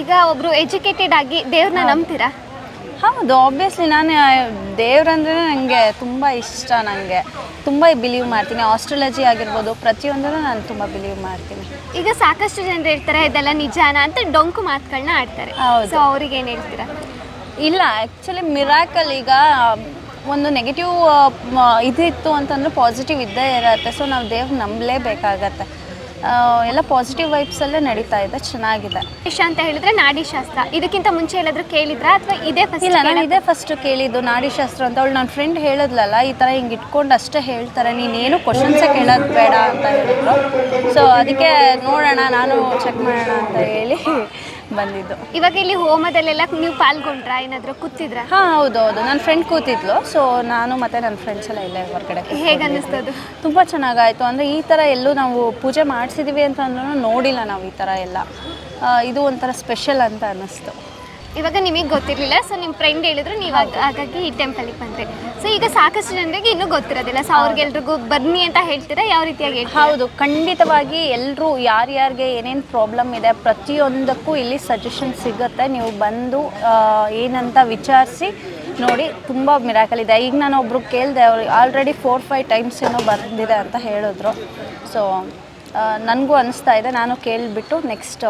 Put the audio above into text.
ಈಗ ಒಬ್ರು ಎಜುಕೇಟೆಡ್ ಆಗಿ ದೇವ್ರನ್ನ ನಂಬ್ತೀರಾ? ಹೌದು ಆಬ್ವಿಯಸ್ಲಿ ನಾನು ದೇವ್ರಂದ್ರೆ ನನಗೆ ತುಂಬ ಇಷ್ಟ ನನಗೆ ತುಂಬ ಬಿಲೀವ್ ಮಾಡ್ತೀನಿ. ಆಸ್ಟ್ರಾಲಜಿ ಆಗಿರ್ಬೋದು ಪ್ರತಿಯೊಂದನ್ನು ನಾನು ತುಂಬ ಬಿಲೀವ್ ಮಾಡ್ತೀನಿ. ಈಗ ಸಾಕಷ್ಟು ಜನರು ಹೇಳ್ತಾರೆ ಇದೆಲ್ಲ ನಿಜಾನ ಅಂತ ಡೊಂಕು ಮಾತುಗಳನ್ನ ಆಡ್ತಾರೆ. ಹೌದು. ಸೊ ಅವ್ರಿಗೆ ಏನು ಹೇಳ್ತೀರಾ? ಇಲ್ಲ ಆ್ಯಕ್ಚುಲಿ ಮಿರಾಕಲ್ ಈಗ ಒಂದು ನೆಗೆಟಿವ್ ಇದಿತ್ತು ಅಂತಂದ್ರೆ ಪಾಸಿಟಿವ್ ಇದ್ದೇ ಇರತ್ತೆ. ಸೊ ನಾವು ದೇವ್ರು ನಂಬಲೇಬೇಕಾಗತ್ತೆ. ಎಲ್ಲ ಪಾಸಿಟಿವ್ ವೈಬ್ಸಲ್ಲೇ ನಡೀತಾ ಇದೆ ಚೆನ್ನಾಗಿದೆ. ಇಷ್ಟ ಅಂತ ಹೇಳಿದ್ರೆ ನಾಡಿ ಶಾಸ್ತ್ರ. ಇದಕ್ಕಿಂತ ಮುಂಚೆ ಎಲ್ಲಾದ್ರೂ ಕೇಳಿದ್ರಾ ಅಥವಾ ಇದೇ ಫಸ್ಟ್ ಇಲ್ಲ ನಾನು ಇದೇ ಫಸ್ಟ್ ಕೇಳಿದ್ದು ನಾಡಿಶಾಸ್ತ್ರ ಅಂತ. ಅವಳು ನನ್ನ ಫ್ರೆಂಡ್ ಹೇಳಿದ್ಲಲ್ಲ ಈ ಥರ ಹಿಂಗೆ ಇಟ್ಕೊಂಡು ಅಷ್ಟೇ ಹೇಳ್ತಾರೆ. ನೀನೇನು ಕ್ವಶನ್ಸ್ ಕೇಳೋದು ಬೇಡ ಅಂತ ಹೇಳಿದ್ರು. ಸೊ ಅದಕ್ಕೆ ನೋಡೋಣ ನಾನು ಚೆಕ್ ಮಾಡೋಣ ಅಂತ ಹೇಳಿ. ಬಂದಿದ್ದು. ಇವಾಗ ಇಲ್ಲಿ ಹೋಮದಲ್ಲೆಲ್ಲ ನೀವು ಪಾಲ್ಗೊಂಡ್ರ? ಏನಾದ್ರು ಕೂತಿದ್ರ? ಹಾ ಹೌದು ಹೌದು ನನ್ನ ಫ್ರೆಂಡ್ ಕೂತಿದ್ಲು. ಸೊ ನಾನು ಮತ್ತೆ ನನ್ನ ಫ್ರೆಂಡ್ಸ್ ಎಲ್ಲ ಇಲ್ಲೇ ಹೊರಗಡೆ ಹೇಗೆ ಅನ್ನಿಸ್ತದು ತುಂಬ ಚೆನ್ನಾಗಾಯಿತು. ಅಂದರೆ ಈ ಥರ ಎಲ್ಲೂ ನಾವು ಪೂಜೆ ಮಾಡಿಸಿದೀವಿ ಅಂತ ಅಂದ್ರೂ ನೋಡಿಲ್ಲ ನಾವು ಈ ಥರ ಎಲ್ಲ. ಇದು ಒಂಥರ ಸ್ಪೆಷಲ್ ಅಂತ ಅನ್ನಿಸ್ತು. ಇವಾಗ ನಿಮಗೆ ಗೊತ್ತಿರಲಿಲ್ಲ. ಸೊ ನಿಮ್ಮ ಫ್ರೆಂಡ್ ಹೇಳಿದ್ರು ನೀವು ಹಾಗಾಗಿ ಈ ಟೆಂಪಲಿಗೆ ಬಂದ್ರಿ. ಸೊ ಈಗ ಸಾಕಷ್ಟು ಜನರಿಗೆ ಇನ್ನೂ ಗೊತ್ತಿರೋದಿಲ್ಲ. ಸೊ ಅವ್ರಿಗೆಲ್ರಿಗೂ ಬನ್ನಿ ಅಂತ ಹೇಳ್ತೀರಾ? ಯಾವ ರೀತಿಯಾಗಿ ಹೌದು, ಖಂಡಿತವಾಗಿ ಎಲ್ಲರೂ ಯಾರ್ಯಾರಿಗೆ ಏನೇನು ಪ್ರಾಬ್ಲಮ್ ಇದೆ ಪ್ರತಿಯೊಂದಕ್ಕೂ ಇಲ್ಲಿ ಸಜೆಷನ್ ಸಿಗುತ್ತೆ. ನೀವು ಬಂದು ಏನಂತ ವಿಚಾರಿಸಿ ನೋಡಿ, ತುಂಬ ಮಿರಾಕಲ್ ಇದೆ. ಈಗ ನಾನು ಒಬ್ರು ಕೇಳಿದೆ, ಅವ್ರು ಆಲ್ರೆಡಿ ಫೋರ್ ಫೈವ್ ಟೈಮ್ಸ್ ಏನೋ ಬಂದಿದೆ ಅಂತ ಹೇಳಿದ್ರು. ಸೊ ನನಗೂ ಅನಿಸ್ತಾ ಇದೆ. ನಾನು ಕೇಳಿಬಿಟ್ಟು ನೆಕ್ಸ್ಟ್